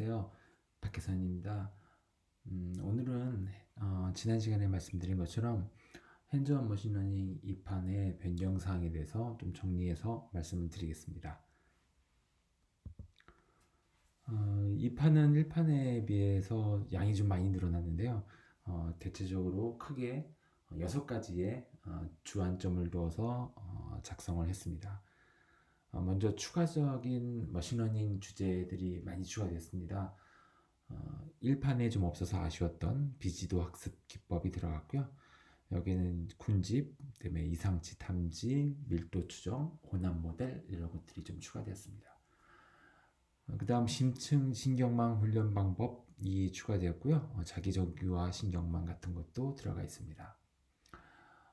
안녕하세요. 박혜선입니다. 음, 오늘은 어, 지난 시간에 말씀드린 것처럼 핸즈온 머신러닝 2판의 변경사항에 대해서 좀 정리해서 말씀을 드리겠습니다. 어, 2판은 1판에 비해서 양이 좀 많이 늘어났는데요. 어, 대체적으로 크게 6가지의 어, 주안점을 두어서 어, 작성을 했습니다. 어, 먼저 추가적인 머신러닝 주제들이 많이 추가됐습니다. 어, 1판에 좀 없어서 아쉬웠던 비지도 학습 기법이 들어갔고요. 여기는 군집, 그다음에 이상치 탐지, 밀도 추정, 혼합 모델 이런 것들이 좀 추가되었습니다. 어, 그 다음 심층 신경망 훈련 방법이 추가되었고요. 어, 자기 정규화 신경망 같은 것도 들어가 있습니다.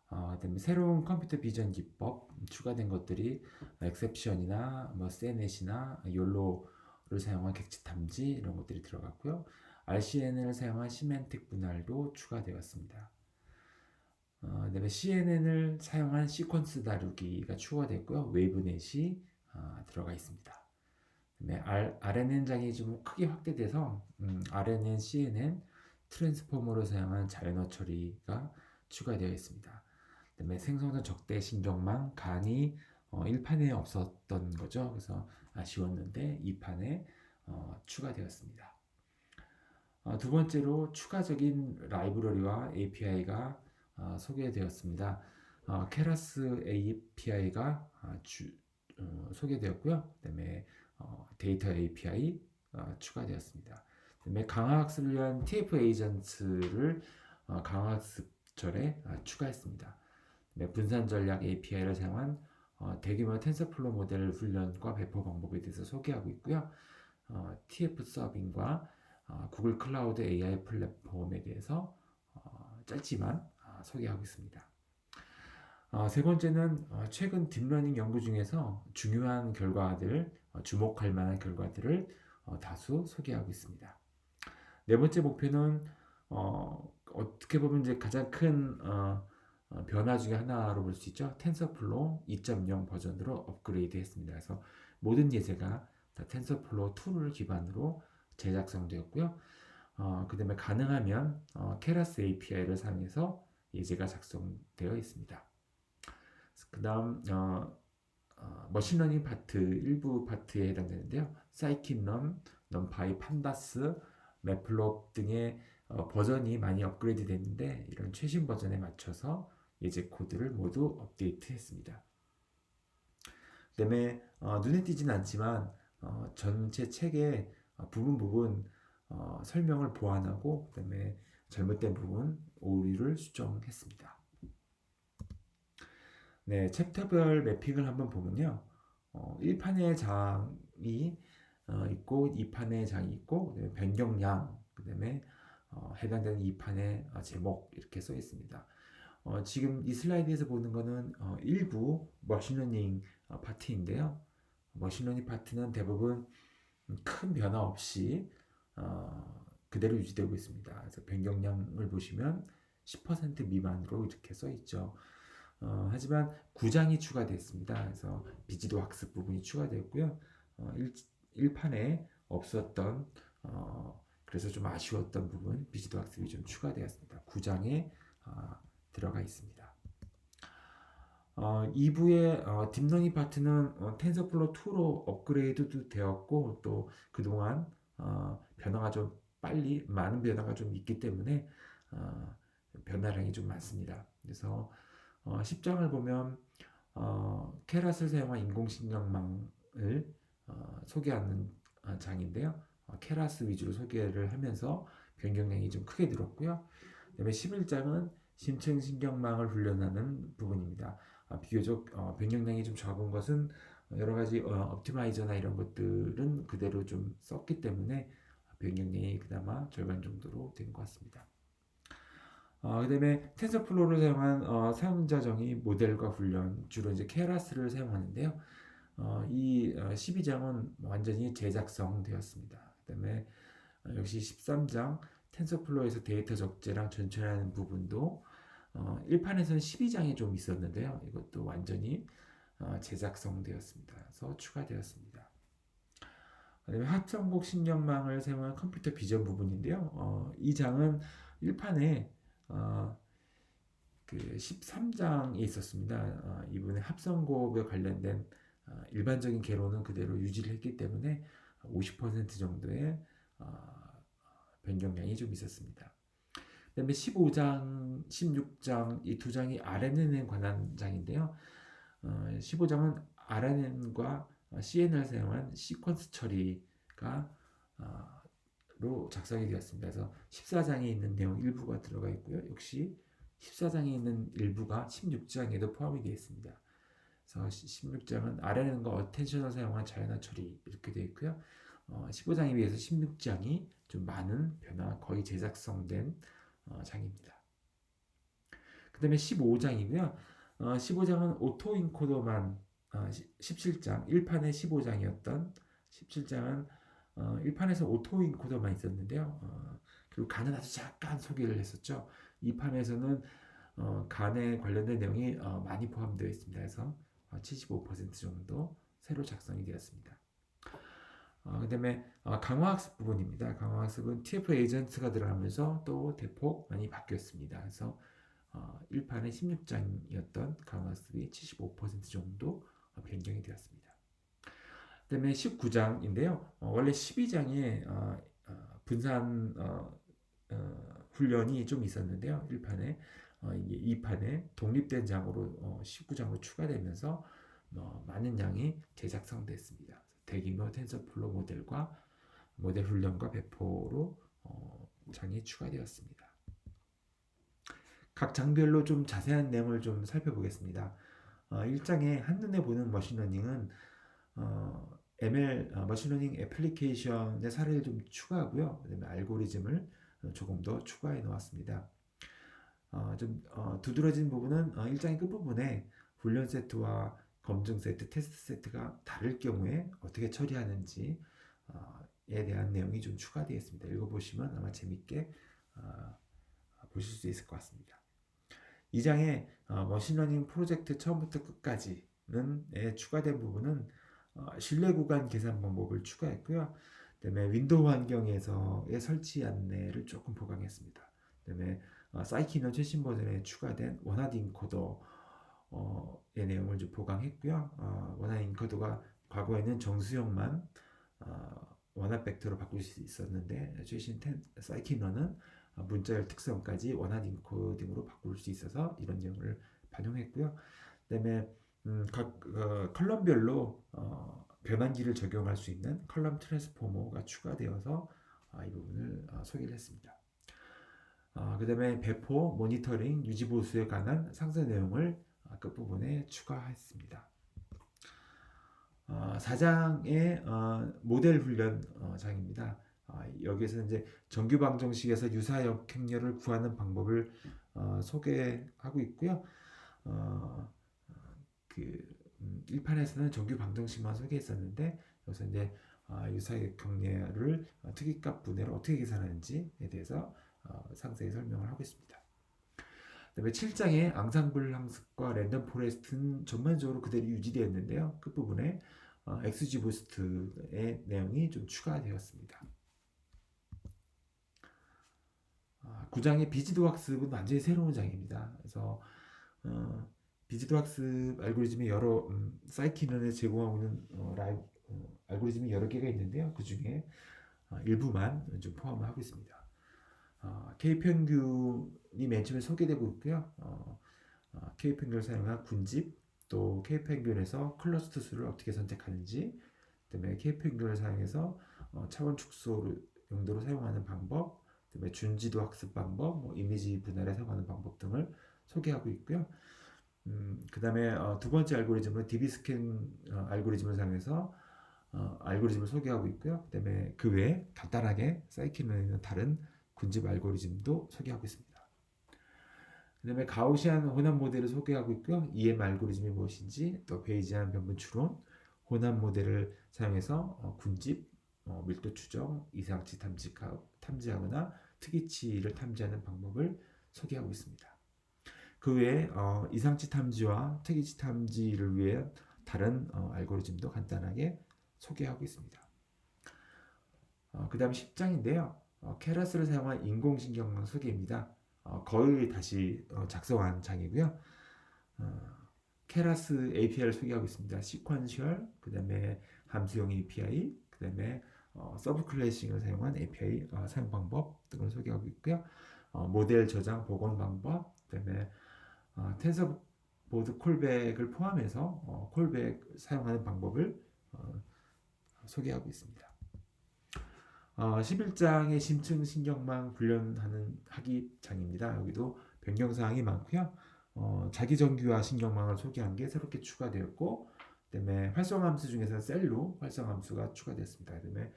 어, 새로운 컴퓨터 비전 기법 추가된 것들이 엑셉션이나 뭐 세넷이나 욜로를 사용한 객체 탐지 이런 것들이 들어갔고요. RCN을 사용한 시멘틱 분할도 추가되었습니다. 어, 그다음에 CNN을 사용한 시퀀스 다루기가 추가됐고요. 웨이브넷이 어, 들어가 있습니다. 그다음에 R, RNN 장이 좀 크게 확대돼서 음, RNN, CNN, 트랜스포머로 사용한 자연어 처리가 추가되어 있습니다. 그다음에 생성전 적대 신경망 간이 어, 1판에 없었던 거죠. 그래서 아쉬웠는데 2판에 어, 추가되었습니다. 어, 두 번째로 추가적인 라이브러리와 API가 어, 소개되었습니다. 어, 케라스 API가 어, 주, 어, 소개되었고요. 그다음에 어, 데이터 API 어, 추가되었습니다. 그다음에 강화학습을 위한 TF 에이전트를 어, 강화학습 절에 어, 추가했습니다. 네, 분산 전략 API를 사용한 어, 대규모 텐서플로 모델 훈련과 배포 방법에 대해서 소개하고 있고요. 어, TF 서빙과 어, 구글 클라우드 AI 플랫폼에 대해서 어, 짧지만 어, 소개하고 있습니다. 어, 세 번째는 어, 최근 딥러닝 연구 중에서 중요한 결과들, 어, 주목할 만한 결과들을 어, 다수 소개하고 있습니다. 네 번째 목표는 어, 어떻게 보면 이제 가장 큰 어, 어, 변화 중에 하나로 볼 수 있죠. 텐서플로 2.0 버전으로 업그레이드 했습니다. 그래서 모든 예제가 다 텐서플로 2를 기반으로 제작성되었고요. 어, 그 다음에 가능하면 어, 케라스 API를 사용해서 예제가 작성되어 있습니다. 그 다음 어, 어, 머신러닝 파트 일부 파트에 해당되는데요. 사이킨럼, 넘파이, 판다스, 매플롭 등의 어, 버전이 많이 업그레이드 됐는데 이런 최신 버전에 맞춰서 예제 코드를 모두 업데이트했습니다. 그다음에 어, 눈에 띄진 않지만 어, 전체 책의 어, 부분 부분 어, 설명을 보완하고 그다음에 잘못된 부분 오류를 수정했습니다. 네, 챕터별 매핑을 한번 보면요. 어, 1판의 장이 어, 있고 2판의 장이 있고 그다음에 변경량 그다음에 어, 해당되는 2판의 어, 제목 이렇게 써 있습니다. 어, 지금 이 슬라이드에서 보는 거는 어, 일부 머신러닝 어, 파트인데요. 머신러닝 파트는 대부분 큰 변화 없이 어, 그대로 유지되고 있습니다. 그래서 변경량을 보시면 10% 미만으로 이렇게 써 있죠. 어, 하지만 구장이 추가됐습니다. 그래서 비지도 학습 부분이 추가되었고요. 어, 1, 판에 없었던 어, 그래서 좀 아쉬웠던 부분 비지도 학습이 좀 추가되었습니다. 구장에 어, 들어가 있습니다. 어, 2부의 어, 딥러닝 파트는 어, 텐서플로 2로 업그레이드도 되었고 또 그동안 어, 변화가 좀 빨리 많은 변화가 좀 있기 때문에 어, 변화량이 좀 많습니다. 그래서 어, 10장을 보면 어, 케라스를 사용한 인공신경망을 어, 소개하는 어, 장인데요. 어, 케라스 위주로 소개를 하면서 변경량이 좀 크게 늘었고요. 그다음에 11장은 심층 신경망을 훈련하는 부분입니다. 아, 비교적 어, 변경량이 좀 적은 것은 여러 가지 어, 옵티마이저나 이런 것들은 그대로 좀 썼기 때문에 변경량이 그나마 절반 정도로 된 것 같습니다. 어, 그다음에 텐서플로우를 사용한 어, 사용자 정의 모델과 훈련 주로 이제 케라스를 사용하는데요. 어, 이 12장은 어, 완전히 재작성되었습니다. 그다음에 어, 역시 13장 텐서플로우에서 데이터 적재랑 전체라는 부분도 어, 1판에서는 12장이 좀 있었는데요. 이것도 완전히 어, 재작성되었습니다. 그래서 추가되었습니다. 그다음에 합성곡 신경망을 사용한 컴퓨터 비전 부분인데요. 어, 이 장은 1판에 어, 그 13장이 있었습니다. 어, 이분의 합성곡에 관련된 어, 일반적인 개론은 그대로 유지를 했기 때문에 50% 정도의 어, 변경량이 좀 있었습니다. 그 다음에 15장, 16장 이 두 장이 RNN에 관한 장인데요. 어, 15장은 RNN과 CN을 사용한 시퀀스 처리가 어, 로 작성이 되었습니다. 그래서 14장에 있는 내용 일부가 들어가 있고요. 역시 14장에 있는 일부가 16장에도 포함이 되어 있습니다. 그래서 16장은 RNN과 어텐션을 사용한 자연화 처리 이렇게 되어 있고요. 어, 15장에 비해서 16장이 좀 많은 변화, 거의 제작성된 어, 장입니다. 그 다음에 15장이고요. 어, 15장은 오토인코더만 어, 17장, 1판에 15장이었던 17장은 어, 1판에서 오토인코더만 있었는데요. 어, 그리고 간은 아주 잠깐 소개를 했었죠. 2판에서는 어, 간에 관련된 내용이 어, 많이 포함되어 있습니다. 그래서 75% 정도 새로 작성이 되었습니다. 어, 그 다음에 어, 강화학습 부분입니다. 강화학습은 TF 에이전트가 들어가면서 또 대폭 많이 바뀌었습니다. 그래서 어, 1판에 16장이었던 강화학습이 75% 정도 어, 변경이 되었습니다. 그 다음에 19장인데요. 어, 원래 12장에 어, 어, 분산 어, 훈련이 좀 있었는데요. 1판에 어, 이게 2판에 독립된 장으로 19장으로 추가되면서 많은 양이 재작성됐습니다. 대규모 텐서플로 모델과 모델 훈련과 배포로 어, 장이 추가되었습니다. 각 장별로 좀 자세한 내용을 좀 살펴보겠습니다. 어, 1장에 한눈에 보는 머신러닝은 어, ML 어, 머신러닝 애플리케이션의 사례를 좀 추가하고요. 그다음에 알고리즘을 조금 더 추가해 놓았습니다. 어, 좀 어, 두드러진 부분은 어, 1장의 끝부분에 훈련 세트와 검증 세트, 테스트 세트가 다를 경우에 어떻게 처리하는지에 대한 내용이 좀 추가되어 있습니다. 읽어보시면 아마 재밌게 어, 보실 수 있을 것 같습니다. 이 장에 어, 머신러닝 프로젝트 처음부터 끝까지는 추가된 부분은 어, 신뢰 구간 계산 방법을 추가했고요. 그다음에 윈도우 환경에서의 설치 안내를 조금 보강했습니다. 그다음에 사이키너 최신 버전에 추가된 원하드 인코더 어, 의 내용을 좀 보강했고요. 어, 원화 인코드가 과거에는 정수형만 어, 원화 벡터로 바꿀 수 있었는데 최신 텐, 사이키너는 문자열 특성까지 원화 인코딩으로 바꿀 수 있어서 이런 내용을 반영했고요. 그다음에 음, 각 어, 컬럼별로 어, 변환기를 적용할 수 있는 컬럼 트랜스포머가 추가되어서 아, 이 부분을 어, 소개를 했습니다. 어, 그 다음에 배포, 모니터링, 유지보수에 관한 상세 내용을 끝부분에 추가했습니다. 어, 4장의 어, 모델 훈련 어, 장입니다. 어, 여기에서 이제 정규 방정식에서 유사 역 행렬을 구하는 방법을 어, 소개하고 있고요. 어, 그 음, 1판에서는 정규 방정식만 소개했었는데 여기서 이제 유사역 경례를 특이값 분해를 어떻게 계산하는지에 대해서 상세히 설명을 하고 있습니다. 그다음에 7장의 앙상블 항습과 랜덤 포레스트는 전반적으로 그대로 유지되었는데요. 끝부분에 어, XG 부스트의 내용이 좀 추가되었습니다. 아, 9장의 비지도 학습은 완전히 새로운 장입니다. 그래서 어, 비지도 학습 알고리즘이 여러 음, 사이키넌에 제공하고 있는 어, 라이브, 어, 알고리즘이 여러 개가 있는데요. 그 중에 어, 일부만 좀 포함하고 있습니다. 어, K평균이 맨 처음에 소개되고 있고요. 어, 어, K평균을 사용한 군집, 또 K평균에서 클러스터 수를 어떻게 선택하는지, 그다음에 K평균을 사용해서 어, 차원 축소 용도로 사용하는 방법, 그다음에 준지도 학습 방법, 뭐 이미지 분할에 사용하는 방법 등을 소개하고 있고요. 음, 그 다음에 어, 두 번째 알고리즘은 DB스캔 어, 알고리즘을 사용해서 어, 알고리즘을 소개하고 있고요. 그 다음에 그 외에 간단하게 사이키론에 다른 군집 알고리즘도 소개하고 있습니다. 그 다음에 가우시안 혼합 모델을 소개하고 있고요. EM 알고리즘이 무엇인지, 또 베이지안 변분 추론, 혼합 모델을 사용해서 어, 군집, 어, 밀도 추정, 이상치 탐지하, 탐지하거나 특이치를 탐지하는 방법을 소개하고 있습니다. 그 외에 어, 이상치 탐지와 특이치 탐지를 위해 다른 어, 알고리즘도 간단하게 소개하고 있습니다. 어, 그 다음 10장인데요. 어, 케라스를 사용한 인공신경망 소개입니다. 어, 거의 다시 어, 작성한 장이고요. 어, 케라스 API를 소개하고 있습니다. 시퀀셜, 그 다음에 함수형 API, 그 다음에 어, 서브 클래싱을 사용한 API 어, 사용 방법 등을 소개하고 있고요. 어, 모델 저장 복원 방법, 그 다음에 어, 텐서 보드 콜백을 포함해서 어, 콜백 사용하는 방법을 어, 소개하고 있습니다. 어, 11장의 심층 신경망 훈련하는 학기장입니다. 여기도 변경 사항이 많고요. 어, 자기 정규화 신경망을 소개한 게 새롭게 추가되었고, 그다음에 활성 함수 중에서는 셀로 활성 함수가 추가되었습니다. 그다음에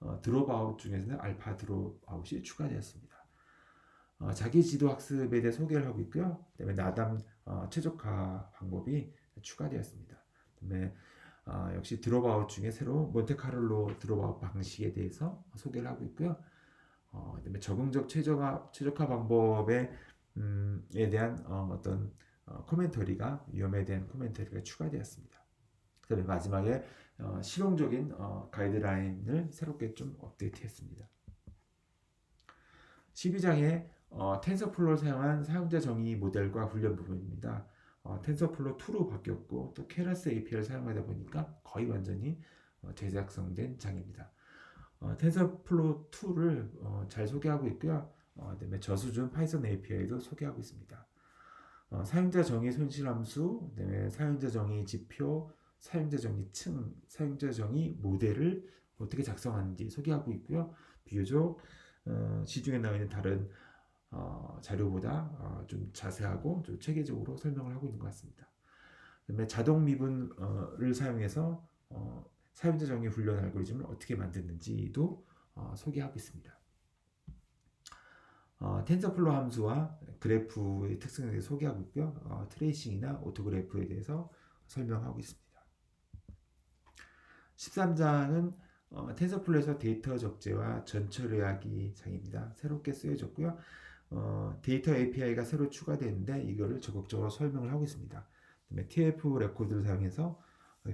어, 드롭아웃 중에서는 알파 드롭아웃이 추가되었습니다. 어, 자기 지도 학습에 대해 소개를 하고 있고요. 그다음에 나담 어, 최적화 방법이 추가되었습니다. 그다음에 어, 역시 드롭아웃 중에 새로 몬테카를로 드롭아웃 방식에 대해서 소개를 하고 있고요. 어, 그다음에 적응적 최적화 최적화 방법에 음, 에 대한 어, 떤 어, 코멘터리가 위험에 대한 코멘터리가 추가되었습니다. 그다음에 마지막에 어, 실용적인 어, 가이드라인을 새롭게 좀 업데이트했습니다. 12장에 어, 텐서플로를 사용한 사용자 정의 모델과 훈련 부분입니다. 어, 텐서플로 2로 바뀌었고 또 케라스 API를 사용하다 보니까 거의 완전히 어, 재작성된 장입니다. 어, 텐서플로 2를 어, 잘 소개하고 있고요. 어, 그다음에 저수준 파이썬 API도 소개하고 있습니다. 어, 사용자 정의 손실 함수, 그다음에 사용자 정의 지표, 사용자 정의 층, 사용자 정의 모델을 어떻게 작성하는지 소개하고 있고요. 비교적 어, 시중에 나와 있는 다른 어, 자료보다 어, 좀 자세하고 좀 체계적으로 설명을 하고 있는 것 같습니다. 그다음에 자동 미분을 사용해서 어, 사용자 정의 훈련 알고리즘을 어떻게 만드는지도 어, 소개하고 있습니다. 어, 텐서플로 함수와 그래프의 특성에 대해 소개하고 있고요. 어, 트레이싱이나 오토그래프에 대해서 설명하고 있습니다. 13장은 어, 텐서플로에서 데이터 적재와 전철 의학이 장입니다. 새롭게 쓰여졌고요. 어, 데이터 API가 새로 추가되는데 이거를 적극적으로 설명을 하고 있습니다. 그다음에 TF 레코드를 사용해서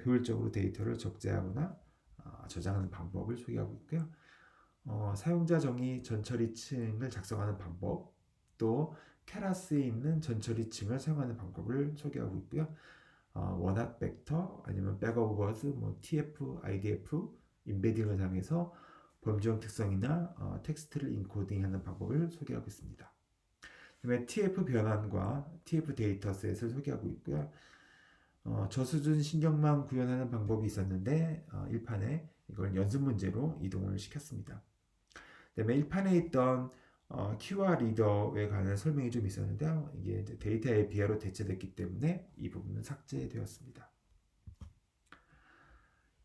효율적으로 데이터를 적재하거나 어, 저장하는 방법을 소개하고 있고요. 어, 사용자 정의 전처리층을 작성하는 방법, 또 케라스에 있는 전처리층을 사용하는 방법을 소개하고 있고요. 어, 원합 벡터 아니면 백오버즈, 뭐 TF, IDF, 인베딩을 사용해서 범주형 특성이나 어, 텍스트를 인코딩하는 방법을 소개하고 있습니다. 그다음에 TF 변환과 TF 데이터셋을 소개하고 있고요. 어, 저수준 신경망 구현하는 방법이 있었는데 어, 1판에 이걸 연습 문제로 이동을 시켰습니다. 그다음에 1판에 있던 어, QR 리더에 관한 설명이 좀 있었는데요. 이게 데이터 API로 대체됐기 때문에 이 부분은 삭제되었습니다.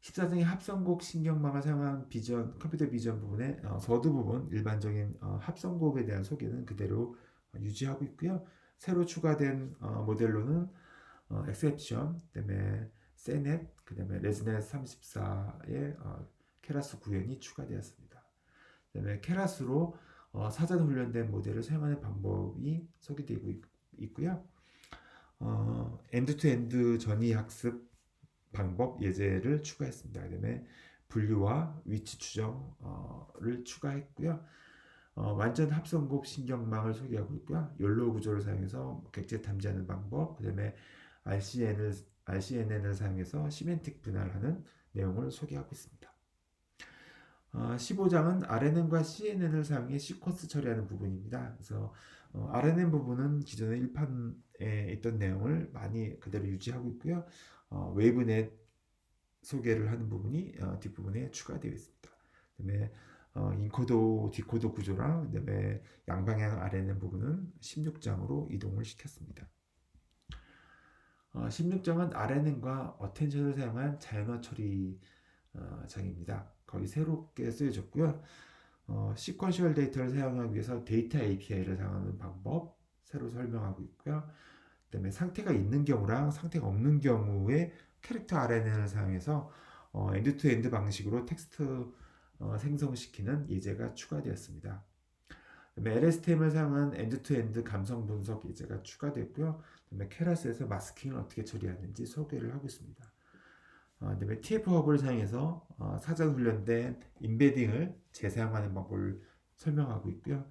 14등의 합성곡 신경망을 사용한 비전, 컴퓨터 비전 부분의 어, 서두 부분, 일반적인 어, 합성곡에 대한 소개는 그대로 어, 유지하고 있고요. 새로 추가된 어, 모델로는 어, 엑셉션, 그다음에 세넷, 그다음에 레즈넷 34의 어, 케라스 구현이 추가되었습니다. 그다음에 케라스로 어, 사전 훈련된 모델을 사용하는 방법이 소개되고 있, 있고요. 어, 엔드 투 엔드 전이 학습 방법 예제를 추가했습니다. 그다음에 분류와 위치 추정을 추가했고요. 어, 완전 합성곡 신경망을 소개하고 있고요. 연로 구조를 사용해서 객체 탐지하는 방법, 그다음에 RCN을 RCNN을 사용해서 시멘틱 분할하는 내용을 소개하고 있습니다. 어, 15장은 RNN과 CNN을 사용해 시퀀스 처리하는 부분입니다. 그래서 어, RNN 부분은 기존의 1판에 있던 내용을 많이 그대로 유지하고 있고요. 어, 웨이브넷 소개를 하는 부분이 어, 뒷부분에 추가되어 있습니다. 그다음에 어, 인코더, 디코더 구조랑 그다음에 양방향 RNN 부분은 16장으로 이동을 시켰습니다. 어, 16장은 RNN과 어텐션을 사용한 자연어 처리 어, 장입니다. 거기 새롭게 쓰여졌고요. 어, 시퀀셜 데이터를 사용하기 위해서 데이터 API를 사용하는 방법 새로 설명하고 있고요. 그다음에 상태가 있는 경우랑 상태가 없는 경우에 캐릭터 RNN을 사용해서 어, 엔드투엔드 방식으로 텍스트 어, 생성시키는 예제가 추가되었습니다. 그다음에 LSTM을 사용한 엔드투엔드 감성 분석 예제가 추가됐고요. 그다음에 케라스에서 마스킹을 어떻게 처리하는지 소개를 하고 있습니다. 어, 그다음에 TF 허브를 사용해서 어, 사전 훈련된 임베딩을 재사용하는 방법을 설명하고 있고요.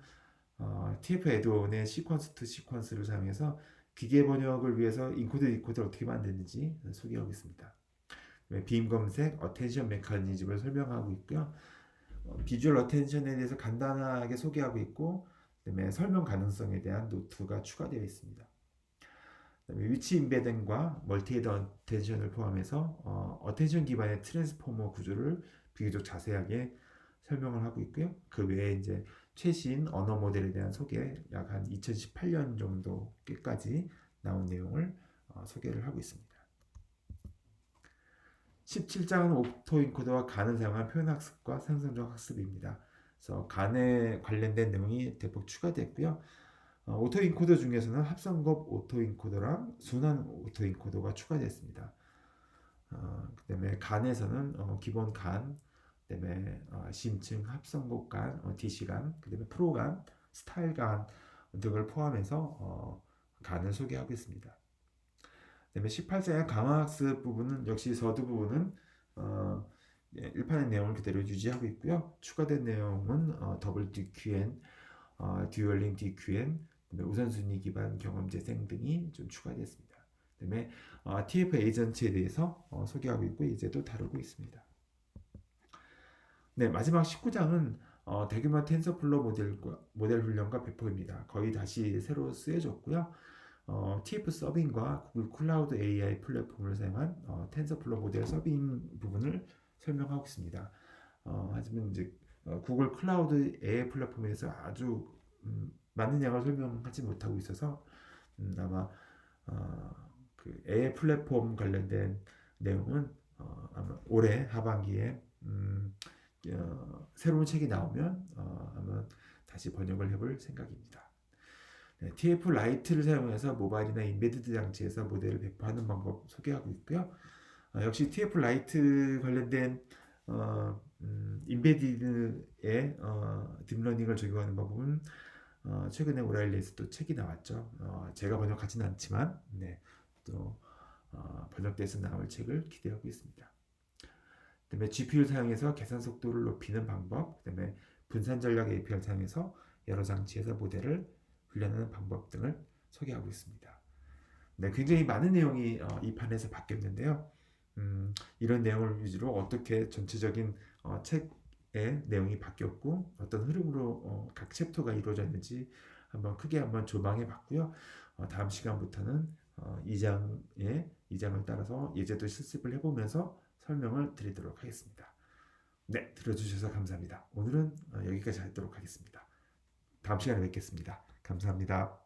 어, TF 에드온의 시퀀스 투 시퀀스를 사용해서 기계 번역을 위해서 인코드 디코드를 어떻게 만드는지 소개하고 있습니다. 빔 검색, 어텐션 메커니즘을 설명하고 있고요. 어, 비주얼 어텐션에 대해서 간단하게 소개하고 있고, 그다음에 설명 가능성에 대한 노트가 추가되어 있습니다. 위치 임베딩과 멀티헤드 어텐션을 포함해서 어, 어텐션 기반의 트랜스포머 구조를 비교적 자세하게 설명을 하고 있고요. 그 외에 이제 최신 언어 모델에 대한 소개, 약 한 2018년 정도까지 나온 내용을 어, 소개를 하고 있습니다. 17장은 오토인코더와 간을 사용한 표현학습과 상상적 학습입니다. 그래서 간에 관련된 내용이 대폭 추가됐고요. 어, 오토인코더 중에서는 합성겁 오토인코더랑 순환 오토인코더가 추가됐습니다. 어, 그다음에 간에서는 어, 기본 간, 그다음에 어, 심층 합성곡 간, 어, DC 간, 그다음에 프로 간, 스타일 간 등을 포함해서 어, 간을 소개하고 있습니다. 그다음에 18장의 강화학습 부분은 역시 서두 부분은 어, 예, 1판의 내용을 그대로 유지하고 있고요. 추가된 내용은 어, 더블 DQN, 어, 듀얼링 DQN, 우선순위 기반 경험 재생 등이 좀 추가됐습니다. 그다음에 어, TF 에이전트에 대해서 어, 소개하고 있고 이제도 다루고 있습니다. 네, 마지막 19장은 어, 대규모 텐서플로 모델과 모델 훈련과 배포입니다. 거의 다시 새로 쓰여졌고요. 어, TF 서빙과 구글 클라우드 AI 플랫폼을 사용한 어, 텐서플로 모델 서빙 부분을 설명하고 있습니다. 어, 하지만 이제 어, 구글 클라우드 AI 플랫폼에서 아주 음, 많은 양을 설명하지 못하고 있어서 음, 아마 어, 그 AI 플랫폼 관련된 내용은 어, 아마 올해 하반기에 음, 어, 새로운 책이 나오면 어, 아마 다시 번역을 해볼 생각입니다. 네, TF 라이트를 사용해서 모바일이나 인베디드 장치에서 모델을 배포하는 방법 소개하고 있고요. 어, 역시 TF 라이트 관련된 어, 음, 인베디드의 어, 딥러닝을 적용하는 방법은 어, 최근에 오라일리에서 또 책이 나왔죠. 어, 제가 번역하지는 않지만 네, 또 어, 번역돼서 나올 책을 기대하고 있습니다. 그다음에 GPU를 사용해서 계산 속도를 높이는 방법, 그다음에 분산 전략 API를 사용해서 여러 장치에서 모델을 훈련하는 방법 등을 소개하고 있습니다. 네, 굉장히 많은 내용이 어, 이 판에서 바뀌었는데요. 음, 이런 내용을 위주로 어떻게 전체적인 어, 책의 내용이 바뀌었고 어떤 흐름으로 어, 각 챕터가 이루어졌는지 한번 크게 한번 조망해 봤고요. 어, 다음 시간부터는 어, 2장의 2장을 따라서 예제도 실습을 해보면서 설명을 드리도록 하겠습니다. 네, 들어주셔서 감사합니다. 오늘은 어, 여기까지 하도록 하겠습니다. 다음 시간에 뵙겠습니다. 감사합니다.